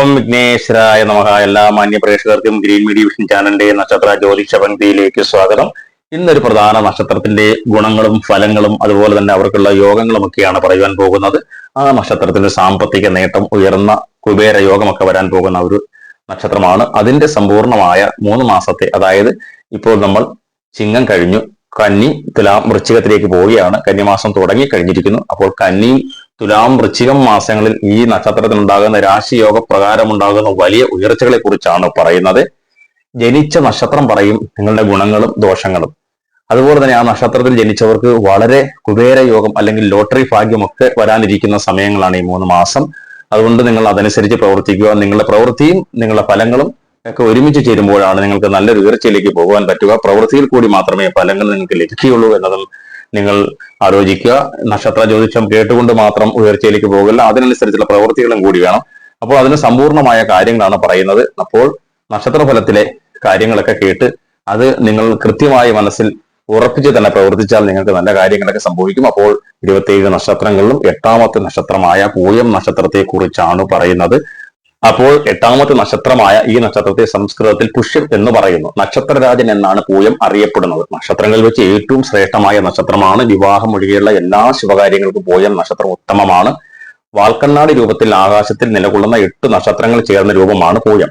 ഓം വിഘ്നേശ്വരായ നമ എല്ലാ മാന്യ പ്രേക്ഷകർക്കും ഗ്രീൻ മീഡിയ വിഷൻ ചാനലിന്റെ നക്ഷത്ര ജ്യോതിഷ പങ്ക്തിയിലേക്ക് സ്വാഗതം. ഇന്നൊരു പ്രധാന നക്ഷത്രത്തിന്റെ ഗുണങ്ങളും ഫലങ്ങളും അതുപോലെ തന്നെ അവർക്കുള്ള യോഗങ്ങളും ഒക്കെയാണ് പറയുവാൻ പോകുന്നത്. ആ നക്ഷത്രത്തിന്റെ സാമ്പത്തിക നേട്ടം ഉയർന്ന കുബേര യോഗമൊക്കെ വരാൻ പോകുന്ന ഒരു നക്ഷത്രമാണ്. അതിന്റെ സമ്പൂർണമായ മൂന്ന് മാസത്തെ അതായത് ഇപ്പോൾ നമ്മൾ ചിങ്ങം കഴിഞ്ഞു. കന്നി തുലാം വൃശ്ചികത്തിലേക്ക് പോവുകയാണ്. കന്നിമാസം തുടങ്ങി കഴിഞ്ഞിരിക്കുന്നു. അപ്പോൾ കന്നി തുലാം വൃശ്ചികം മാസങ്ങളിൽ ഈ നക്ഷത്രത്തിൽ ഉണ്ടാകുന്ന രാശിയോഗ പ്രകാരം ഉണ്ടാകുന്ന വലിയ ഉയർച്ചകളെ കുറിച്ചാണ് പറയുന്നത്. ജനിച്ച നക്ഷത്രം പറയും നിങ്ങളുടെ ഗുണങ്ങളും ദോഷങ്ങളും. അതുപോലെ തന്നെ ആ നക്ഷത്രത്തിൽ ജനിച്ചവർക്ക് വളരെ കുബേര യോഗം അല്ലെങ്കിൽ ലോട്ടറി ഭാഗ്യം ഭാഗ്യമൊക്കെ വരാനിരിക്കുന്ന സമയങ്ങളാണ് ഈ മൂന്ന് മാസം. അതുകൊണ്ട് നിങ്ങൾ അതനുസരിച്ച് പ്രവർത്തിക്കുക. നിങ്ങളുടെ പ്രവൃത്തിയും നിങ്ങളുടെ ഫലങ്ങളും ഒക്കെ ഒരുമിച്ച് ചേരുമ്പോഴാണ് നിങ്ങൾക്ക് നല്ലൊരു ഉയർച്ചയിലേക്ക് പോകാൻ പറ്റുക. പ്രവൃത്തിയിൽ കൂടി മാത്രമേ ഫലങ്ങൾ നിങ്ങൾക്ക് ലഭിക്കുകയുള്ളൂ എന്നതും നിങ്ങൾ ആലോചിക്കുക. നക്ഷത്ര ജ്യോതിഷം കേട്ടുകൊണ്ട് മാത്രം ഉയർച്ചയിലേക്ക് പോകില്ല. അതിനനുസരിച്ചുള്ള പ്രവൃത്തികളും കൂടി വേണം. അപ്പോൾ അതിന് സമ്പൂർണമായ കാര്യങ്ങളാണ് പറയുന്നത്. അപ്പോൾ നക്ഷത്ര ഫലത്തിലെ കാര്യങ്ങളൊക്കെ കേട്ട് അത് നിങ്ങൾ കൃത്യമായി മനസ്സിൽ ഉറപ്പിച്ച് തന്നെ പ്രവർത്തിച്ചാൽ നിങ്ങൾക്ക് നല്ല കാര്യങ്ങളൊക്കെ സംഭവിക്കും. അപ്പോൾ ഇരുപത്തിയേഴ് നക്ഷത്രങ്ങളിലും എട്ടാമത്തെ നക്ഷത്രമായ പൂയം നക്ഷത്രത്തെ കുറിച്ചാണ് പറയുന്നത്. അപ്പോൾ എട്ടാമത്തെ നക്ഷത്രമായ ഈ നക്ഷത്രത്തെ സംസ്കൃതത്തിൽ പുഷ്യം എന്ന് പറയുന്നു. നക്ഷത്രരാജൻ എന്നാണ് പൂയം അറിയപ്പെടുന്നത്. നക്ഷത്രങ്ങളിൽ വെച്ച് ഏറ്റവും ശ്രേഷ്ഠമായ നക്ഷത്രമാണ്. വിവാഹം ഒഴികെയുള്ള എല്ലാ ശുഭകാര്യങ്ങൾക്കും പൂയം നക്ഷത്രം ഉത്തമമാണ്. വാൽക്കണ്ണാടി രൂപത്തിൽ ആകാശത്തിൽ നിലകൊള്ളുന്ന എട്ട് നക്ഷത്രങ്ങൾ ചേർന്ന രൂപമാണ് പൂയം.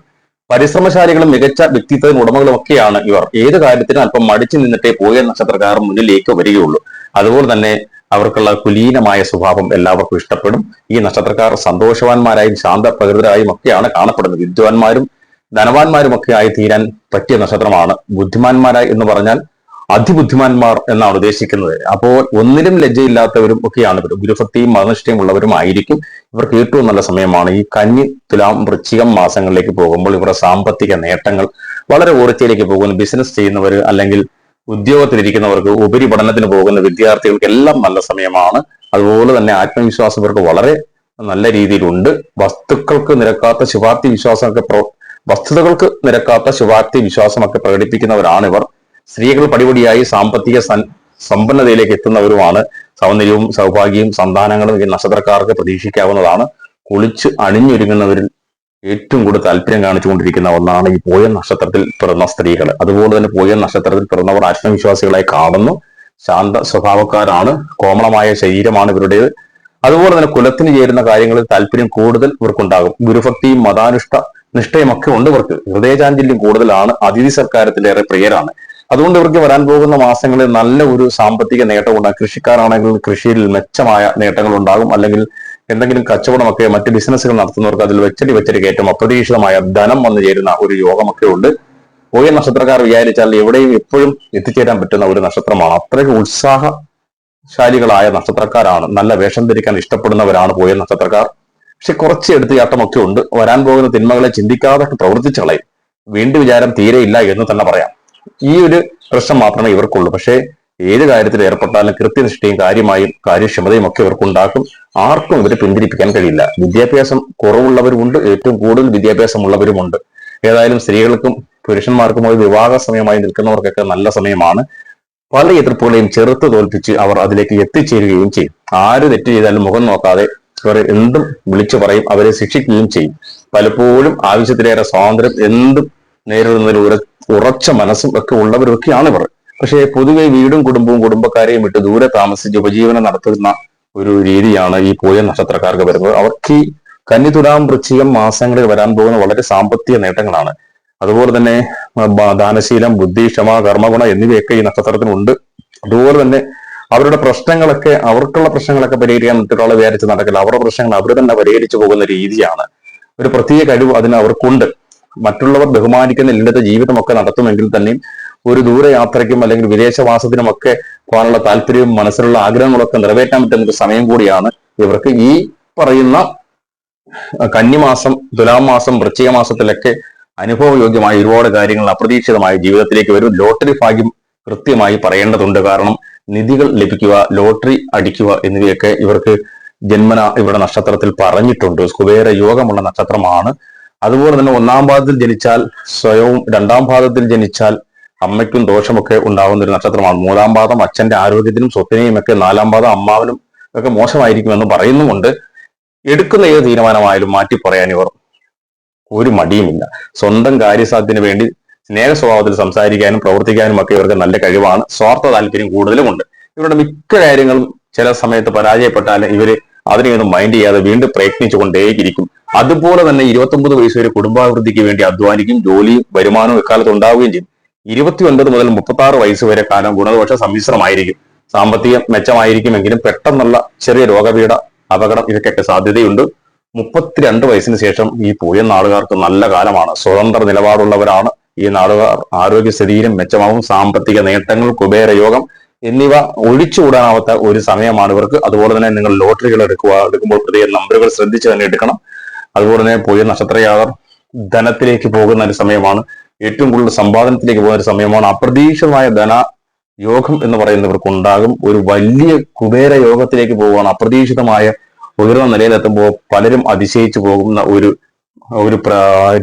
പരിശ്രമശാലികളും മികച്ച വ്യക്തിത്വത്തിന് ഉടമകളും ഒക്കെയാണ് ഇവർ. ഏത് കാര്യത്തിനും അല്പം മടിച്ചു നിന്നിട്ടേ പൂയ നക്ഷത്രക്കാർ മുന്നിലേക്ക് വരികയുള്ളൂ. അതുപോലെ തന്നെ അവർക്കുള്ള കുലീനമായ സ്വഭാവം എല്ലാവർക്കും ഇഷ്ടപ്പെടും. ഈ നക്ഷത്രക്കാർ സന്തോഷവാന്മാരായും ശാന്ത പ്രകൃതരായും ഒക്കെയാണ് കാണപ്പെടുന്നത്. വിദ്വാൻമാരും ധനവാന്മാരും ഒക്കെ ആയി തീരാൻ പറ്റിയ നക്ഷത്രമാണ്. ബുദ്ധിമാന്മാരായി എന്ന് പറഞ്ഞാൽ അതിബുദ്ധിമാന്മാർ എന്നാണ് ഉദ്ദേശിക്കുന്നത്. അപ്പോൾ ഒന്നിലും ലജ്ജയില്ലാത്തവരും ഒക്കെയാണ് ഇവർ. ഗുരുഭക്തിയും മതനിഷ്ഠയും ഉള്ളവരും ആയിരിക്കും. ഇവർക്ക് ഏറ്റവും നല്ല സമയമാണ്. ഈ കന്നി തുലാം വൃശ്ചികം മാസങ്ങളിലേക്ക് പോകുമ്പോൾ ഇവരുടെ സാമ്പത്തിക നേട്ടങ്ങൾ വളരെ ഉയർച്ചയിലേക്ക് പോകുന്നു. ബിസിനസ് ചെയ്യുന്നവർ അല്ലെങ്കിൽ ഉദ്യോഗത്തിലിരിക്കുന്നവർക്ക് ഉപരിപഠനത്തിന് പോകുന്ന വിദ്യാർത്ഥികൾക്ക് എല്ലാം നല്ല സമയമാണ്. അതുപോലെ തന്നെ ആത്മവിശ്വാസം ഇവർക്ക് വളരെ നല്ല രീതിയിലുണ്ട്. വസ്തുക്കൾക്ക് നിരക്കാത്ത ശുഭാപ്തി വിശ്വാസമൊക്കെ പ്രോ വസ്തുതകൾക്ക് നിരക്കാത്ത ശുഭാപ്തി വിശ്വാസമൊക്കെ പ്രകടിപ്പിക്കുന്നവരാണ് ഇവർ സ്ത്രീകൾ പടിപടിയായി സാമ്പത്തിക സമ്പന്നതയിലേക്ക് എത്തുന്നവരുമാണ്. സൗന്ദര്യവും സൗഭാഗ്യവും സന്താനങ്ങളും നക്ഷത്രക്കാർക്ക് പ്രതീക്ഷിക്കാവുന്നതാണ്. കുളിച്ച് അണിഞ്ഞൊരുങ്ങുന്നവരിൽ ഏറ്റവും കൂടുതൽ താല്പര്യം കാണിച്ചുകൊണ്ടിരിക്കുന്ന ഒന്നാണ് ഈ പോയ നക്ഷത്രത്തിൽ പിറന്ന സ്ത്രീകൾ അതുപോലെ തന്നെ പോയ നക്ഷത്രത്തിൽ പിറന്നവർ ആത്മവിശ്വാസികളായി കാണുന്നു. ശാന്ത സ്വഭാവക്കാരാണ്. കോമളമായ ശരീരമാണ് ഇവരുടേത്. അതുപോലെ തന്നെ കുലത്തിന് ചേരുന്ന കാര്യങ്ങളിൽ താല്പര്യം കൂടുതൽ ഇവർക്കുണ്ടാകും. ഗുരുഭക്തിയും മതാനുഷ്ഠ നിഷ്ഠയും ഒക്കെ ഉണ്ട് ഇവർക്ക്. ഹൃദയചാഞ്ചല്യം കൂടുതലാണ്. അതിഥി സർക്കാരത്തിലേറെ പ്രിയരാണ്. അതുകൊണ്ട് ഇവർക്ക് വരാൻ പോകുന്ന മാസങ്ങളിൽ നല്ല ഒരു സാമ്പത്തിക നേട്ടം ഉണ്ടാകും കൃഷിക്കാരാണെങ്കിൽ കൃഷിയിൽ മെച്ചമായ നേട്ടങ്ങൾ ഉണ്ടാകും അല്ലെങ്കിൽ എന്തെങ്കിലും കച്ചവടമൊക്കെ മറ്റ് ബിസിനസ്സുകൾ നടത്തുന്നവർക്ക് അതിൽ വെച്ചടി വെച്ചടി കയറ്റം അപ്രതീക്ഷിതമായ ധനം വന്നു ചേരുന്ന ഒരു യോഗമൊക്കെ ഉണ്ട്. ഓയ നക്ഷത്രക്കാർ വിചാരിച്ചാൽ എവിടെയും എപ്പോഴും എത്തിച്ചേരാൻ പറ്റുന്ന ഒരു നക്ഷത്രമാണ്. അത്രയ്ക്ക് ഉത്സാഹശാലികളായ നക്ഷത്രക്കാരാണ്. നല്ല വേഷം ധരിക്കാൻ ഇഷ്ടപ്പെടുന്നവരാണ് പോയ നക്ഷത്രക്കാർ. പക്ഷെ കുറച്ച് എടുത്തുചാട്ടമൊക്കെ ഉണ്ട്. വരാൻ പോകുന്ന തിന്മകളെ ചിന്തിക്കാതെ പ്രവർത്തിച്ചു കളയും. വീണ്ടും വിചാരം തീരെയില്ല എന്ന് തന്നെ പറയാം. ഈ ഒരു പ്രശ്നം മാത്രമേ ഇവർക്കുള്ളൂ. പക്ഷേ ഏത് കാര്യത്തിൽ ഏർപ്പെട്ടാലും കൃത്യനിഷ്ഠയും കാര്യമായും കാര്യക്ഷമതയും ഒക്കെ ഇവർക്കുണ്ടാക്കും. ആർക്കും ഇവരെ പിന്തിരിപ്പിക്കാൻ കഴിയില്ല. വിദ്യാഭ്യാസം കുറവുള്ളവരുമുണ്ട് ഏറ്റവും കൂടുതൽ വിദ്യാഭ്യാസമുള്ളവരുമുണ്ട്. ഏതായാലും സ്ത്രീകൾക്കും പുരുഷന്മാർക്കും ഒരു വിവാഹ സമയമായി നിൽക്കുന്നവർക്കൊക്കെ നല്ല സമയമാണ്. പല എതിർപ്പുകളെയും ചെറുത്ത് തോൽപ്പിച്ച് അവർ അതിലേക്ക് എത്തിച്ചേരുകയും ചെയ്യും. ആര് തെറ്റ് ചെയ്താലും മുഖം നോക്കാതെ ഇവർ എന്തും വിളിച്ചു പറയും അവരെ ശിക്ഷിക്കുകയും ചെയ്യും. പലപ്പോഴും ആവശ്യത്തിലേറെ സ്വാതന്ത്ര്യം എന്തും നേരിടുന്നതിൽ ഉറ ഉറച്ച മനസ്സും ഒക്കെ ഉള്ളവരൊക്കെയാണ് ഇവർ. പക്ഷേ പൊതുവെ വീടും കുടുംബവും കുടുംബക്കാരെയും വിട്ട് ദൂരെ താമസിച്ച് ഉപജീവനം നടത്തുന്ന ഒരു രീതിയാണ് ഈ പൂയ നക്ഷത്രക്കാർക്ക് വരുന്നത്. അവർക്ക് ഈ കന്നിതുലാം വൃശ്ചികം മാസങ്ങളിൽ വരാൻ പോകുന്ന വളരെ സാമ്പത്തിക നേട്ടങ്ങളാണ്. അതുപോലെ തന്നെ ദാനശീലം ബുദ്ധി ക്ഷമ കർമ്മഗുണ എന്നിവയൊക്കെ ഈ നക്ഷത്രത്തിനുണ്ട് അതുപോലെ തന്നെ അവരുടെ പ്രശ്നങ്ങളൊക്കെ അവർക്കുള്ള പ്രശ്നങ്ങളൊക്കെ പരിഹരിക്കാൻ മറ്റൊരാളെ വിചാരിച്ച് നടക്കില്ല. അവരുടെ പ്രശ്നങ്ങൾ അവർ തന്നെ പരിഹരിച്ചു പോകുന്ന രീതിയാണ് ഒരു പ്രത്യേക കഴിവ് അതിന് അവർക്കുണ്ട്. മറ്റുള്ളവർ ബഹുമാനിക്കുന്ന ഇല്ലാത്ത ജീവിതമൊക്കെ നടത്തുമെങ്കിൽ തന്നെയും ഒരു ദൂരയാത്രയ്ക്കും അല്ലെങ്കിൽ വിദേശവാസത്തിനുമൊക്കെ പോകാനുള്ള താല്പര്യവും മനസ്സിലുള്ള ആഗ്രഹങ്ങളൊക്കെ നിറവേറ്റാൻ പറ്റുന്ന ഒരു സമയം കൂടിയാണ് ഇവർക്ക് ഈ പറയുന്ന കന്നിമാസം തുലാം മാസം വൃശ്ചിക മാസത്തിലൊക്കെ അനുഭവയോഗ്യമായ ഒരുപാട് കാര്യങ്ങൾ അപ്രതീക്ഷിതമായ ജീവിതത്തിലേക്ക് വരും. ലോട്ടറി ഭാഗ്യം കൃത്യമായി പറയേണ്ടതുണ്ട്. കാരണം നിധികൾ ലഭിക്കുക ലോട്ടറി അടിക്കുക എന്നിവയൊക്കെ ഇവർക്ക് ജന്മന ഇവിടെ നക്ഷത്രത്തിൽ പറഞ്ഞിട്ടുണ്ട്. കുബേര യോഗമുള്ള നക്ഷത്രമാണ്. അതുപോലെ തന്നെ ഒന്നാം പാദത്തിൽ ജനിച്ചാൽ സ്വയവും രണ്ടാം പാദത്തിൽ ജനിച്ചാൽ അമ്മയ്ക്കും ദോഷമൊക്കെ ഉണ്ടാകുന്ന ഒരു നക്ഷത്രമാണ്. മൂന്നാം പാദം അച്ഛന്റെ ആരോഗ്യത്തിനും സ്വത്തിനെയും ഒക്കെ നാലാം പാദം അമ്മാവിനും ഒക്കെ മോശമായിരിക്കുമെന്ന് പറയുന്നുമുണ്ട്. എടുക്കുന്ന ഏത് തീരുമാനമായാലും മാറ്റി പറയാൻ ഇവർ ഒരു മടിയുമില്ല. സ്വന്തം കാര്യസാധ്യത്തിന് വേണ്ടി സ്നേഹ സ്വഭാവത്തിൽ സംസാരിക്കാനും പ്രവർത്തിക്കാനും ഒക്കെ ഇവർക്ക് നല്ല കഴിവാണ്. സ്വാർത്ഥ താല്പര്യം കൂടുതലുമുണ്ട്. ഇവരുടെ മിക്ക കാര്യങ്ങളും ചില സമയത്ത് പരാജയപ്പെട്ടാൽ ഇവർ അതിനെയൊന്നും മൈൻഡ് ചെയ്യാതെ വീണ്ടും പ്രയത്നിച്ചുകൊണ്ടേയിരിക്കും. അതുപോലെ തന്നെ ഇരുപത്തൊമ്പത് വയസ്സ് വരെ കുടുംബാഭിവൃദ്ധിക്ക് വേണ്ടി അധ്വാനിക്കും ജോലിയും വരുമാനവും എക്കാലത്ത് ഉണ്ടാവുകയും ചെയ്യും. ഇരുപത്തി ഒൻപത് മുതൽ മുപ്പത്തി ആറ് വയസ്സ് വരെ കാലം ഗുണദോഷ സമ്മിശ്രമായിരിക്കും. സാമ്പത്തികം മെച്ചമായിരിക്കുമെങ്കിലും പെട്ടെന്നുള്ള ചെറിയ രോഗപീഠ അപകടം ഇതൊക്കെയൊക്കെ സാധ്യതയുണ്ട്. മുപ്പത്തിരണ്ട് വയസ്സിന് ശേഷം ഈ പൂയ നാടുകാർക്ക് നല്ല കാലമാണ്. സ്വതന്ത്ര നിലപാടുള്ളവരാണ് ഈ നാടുകാർ. ആരോഗ്യസ്ഥിതിയിലും മെച്ചമാവും. സാമ്പത്തിക നേട്ടങ്ങൾ കുബേരയോഗം എന്നിവ ഒഴിച്ചുകൂടാനാവാത്ത ഒരു സമയമാണ് ഇവർക്ക്. അതുപോലെ തന്നെ നിങ്ങൾ ലോട്ടറികൾ എടുക്കുക എടുക്കുമ്പോൾ പുതിയ നമ്പറുകൾ ശ്രദ്ധിച്ച് തന്നെ എടുക്കണം. അതുപോലെ തന്നെ പൂയ നക്ഷത്രയാകർ ധനത്തിലേക്ക് പോകുന്ന ഒരു സമയമാണ്. ഏറ്റവും കൂടുതൽ സമ്പാദനത്തിലേക്ക് പോകുന്ന ഒരു സമയമാണ്. അപ്രതീക്ഷിതമായ ധന യോഗം എന്ന് പറയുന്നവർക്ക് ഉണ്ടാകും ഒരു വലിയ കുബേര യോഗത്തിലേക്ക് പോവുകയാണ്. അപ്രതീക്ഷിതമായ ഉയർന്ന നിലയിലെത്തുമ്പോൾ പലരും അതിശയിച്ചു പോകുന്ന ഒരു ഒരു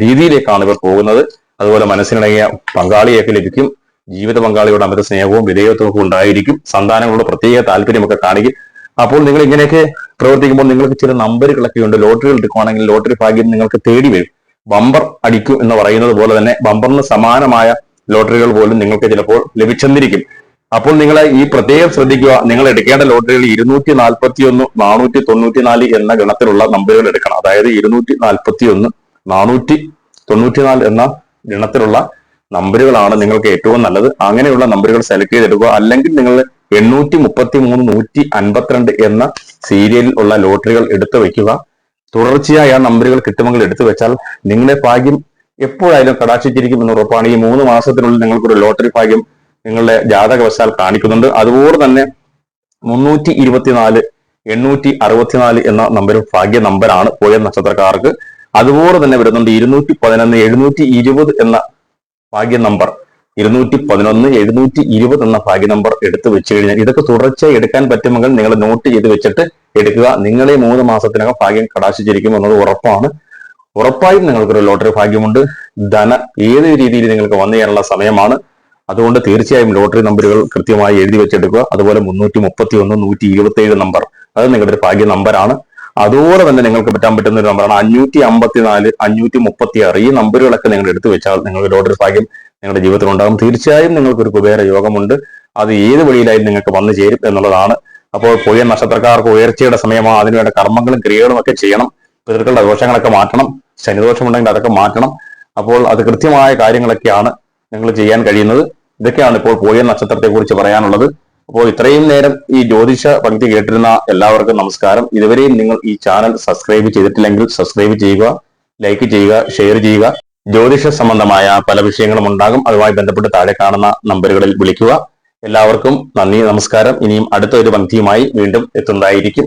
രീതിയിലേക്കാണ് ഇവർ പോകുന്നത്. അതുപോലെ മനസ്സിനിണങ്ങിയ പങ്കാളിയൊക്കെ ലഭിക്കും. ജീവിത പങ്കാളിയോട് അമിത സ്നേഹവും വിധേയത്വവും ഒക്കെ ഉണ്ടായിരിക്കും. സന്താനങ്ങളോട് പ്രത്യേക താല്പര്യമൊക്കെ കാണിക്കും. അപ്പോൾ നിങ്ങൾ ഇങ്ങനെയൊക്കെ പ്രവർത്തിക്കുമ്പോൾ നിങ്ങൾക്ക് ചില നമ്പറുകളൊക്കെ ഉണ്ട്. ലോട്ടറികൾ എടുക്കുവാണെങ്കിൽ ലോട്ടറി ഭാഗ്യം നിങ്ങൾക്ക് തേടി വരും. ബമ്പർ അടിക്കും എന്ന് പറയുന്നത് പോലെ തന്നെ ബമ്പറിന് സമാനമായ ലോട്ടറികൾ പോലും നിങ്ങൾക്ക് ചിലപ്പോൾ ലഭിച്ചെന്നിരിക്കും. അപ്പോൾ നിങ്ങൾ ഈ പ്രത്യേകം ശ്രദ്ധിക്കുക. നിങ്ങൾ എടുക്കേണ്ട ലോട്ടറികൾ ഇരുന്നൂറ്റി നാൽപ്പത്തി ഒന്ന് നാനൂറ്റി തൊണ്ണൂറ്റി നാല് എന്ന ഗണത്തിലുള്ള നമ്പറുകൾ എടുക്കണം. അതായത് ഇരുന്നൂറ്റി നാൽപ്പത്തി ഒന്ന് നാനൂറ്റി തൊണ്ണൂറ്റിനാല് എന്ന ഗണത്തിലുള്ള നമ്പറുകളാണ് നിങ്ങൾക്ക് ഏറ്റവും നല്ലത്. അങ്ങനെയുള്ള നമ്പറുകൾ സെലക്ട് ചെയ്തെടുക്കുക. അല്ലെങ്കിൽ നിങ്ങൾ എണ്ണൂറ്റി മുപ്പത്തി മൂന്ന് നൂറ്റി അൻപത്തിരണ്ട് എന്ന സീരിയലിൽ ഉള്ള ലോട്ടറികൾ എടുത്തു വെക്കുക തുടർച്ചയായി ആ നമ്പറുകൾ കിട്ടുമെങ്കിൽ എടുത്തു വെച്ചാൽ നിങ്ങളുടെ ഭാഗ്യം എപ്പോഴായാലും കടാക്ഷിച്ചിരിക്കും എന്ന് ഉറപ്പാണ്. ഈ മൂന്ന് മാസത്തിനുള്ളിൽ നിങ്ങൾക്കൊരു ലോട്ടറി ഭാഗ്യം നിങ്ങളുടെ ജാതകവശാൽ കാണിക്കുന്നുണ്ട്. അതുപോലെ തന്നെ മുന്നൂറ്റി ഇരുപത്തിനാല് എണ്ണൂറ്റി അറുപത്തിനാല് എന്ന നമ്പർ ഭാഗ്യ നമ്പറാണ് പോയ നക്ഷത്രക്കാർക്ക്. അതുപോലെ തന്നെ വരുന്നുണ്ട് ഇരുന്നൂറ്റി പതിനൊന്ന് എഴുന്നൂറ്റി ഇരുപത് എന്ന ഭാഗ്യ നമ്പർ. ഇരുന്നൂറ്റി പതിനൊന്ന് എഴുന്നൂറ്റി ഇരുപത് എന്ന ഭാഗ്യ നമ്പർ എടുത്തു വെച്ച് കഴിഞ്ഞാൽ ഇതൊക്കെ തുടർച്ചയായി എടുക്കാൻ പറ്റുമെങ്കിൽ നിങ്ങൾ നോട്ട് ചെയ്ത് വെച്ചിട്ട് എടുക്കുക. നിങ്ങളെ മൂന്ന് മാസത്തിനകം ഭാഗ്യം കടാശിച്ചിരിക്കും എന്നത് ഉറപ്പാണ്. ഉറപ്പായും നിങ്ങൾക്കൊരു ലോട്ടറി ഭാഗ്യമുണ്ട്. ധന ഏത് രീതിയിൽ നിങ്ങൾക്ക് വന്നു ചേരാനുള്ള സമയമാണ്. അതുകൊണ്ട് തീർച്ചയായും ലോട്ടറി നമ്പറുകൾ കൃത്യമായി എഴുതി വെച്ചെടുക്കുക. അതുപോലെ മുന്നൂറ്റി മുപ്പത്തി ഒന്ന് നൂറ്റി ഇരുപത്തി ഏഴ് നമ്പർ. അത് നിങ്ങളുടെ ഒരു ഭാഗ്യ നമ്പറാണ്. അതുപോലെ തന്നെ നിങ്ങൾക്ക് പറ്റാൻ പറ്റുന്ന ഒരു നമ്പറാണ് അഞ്ഞൂറ്റി അമ്പത്തിനാല് അഞ്ഞൂറ്റി മുപ്പത്തി ആറ് ഈ നമ്പറുകളൊക്കെ നിങ്ങൾ എടുത്തു വെച്ചാൽ നിങ്ങൾക്ക് ലോട്ടറി ഭാഗ്യം നിങ്ങളുടെ ജീവിതത്തിൽ ഉണ്ടാകും. തീർച്ചയായും നിങ്ങൾക്ക് ഒരു കുബേര യോഗമുണ്ട്. അത് ഏത് വഴിയിലായാലും നിങ്ങൾക്ക് വന്നു ചേരും എന്നുള്ളതാണ്. അപ്പോൾ പുതിയ നക്ഷത്രക്കാർക്ക് ഉയർച്ചയുടെ സമയമാണ് അതിനുവേണ്ട കർമ്മങ്ങളും ക്രിയകളും ഒക്കെ ചെയ്യണം. പിതൃക്കളുടെ ദോഷങ്ങളൊക്കെ മാറ്റണം. ശനിദോഷം ഉണ്ടെങ്കിൽ അതൊക്കെ മാറ്റണം. അപ്പോൾ അത് കൃത്യമായ കാര്യങ്ങളൊക്കെയാണ് നിങ്ങൾ ചെയ്യാൻ കഴിയുന്നത്. ഇതൊക്കെയാണ് ഇപ്പോൾ പോയ നക്ഷത്രത്തെ കുറിച്ച് പറയാനുള്ളത്. അപ്പോൾ ഇത്രയും നേരം ഈ ജ്യോതിഷ പങ്ക്തി കേട്ടിരുന്ന എല്ലാവർക്കും നമസ്കാരം. ഇതുവരെയും നിങ്ങൾ ഈ ചാനൽ സബ്സ്ക്രൈബ് ചെയ്തിട്ടില്ലെങ്കിൽ സബ്സ്ക്രൈബ് ചെയ്യുക ലൈക്ക് ചെയ്യുക ഷെയർ ചെയ്യുക. ജ്യോതിഷ സംബന്ധമായ പല വിഷയങ്ങളും ഉണ്ടാകും. അതുമായി ബന്ധപ്പെട്ട് താഴെ കാണുന്ന നമ്പറുകളിൽ വിളിക്കുക. എല്ലാവർക്കും നന്ദി നമസ്കാരം. ഇനിയും അടുത്ത ഒരു പങ്ക്തിയുമായി വീണ്ടും എത്തുന്നതായിരിക്കും.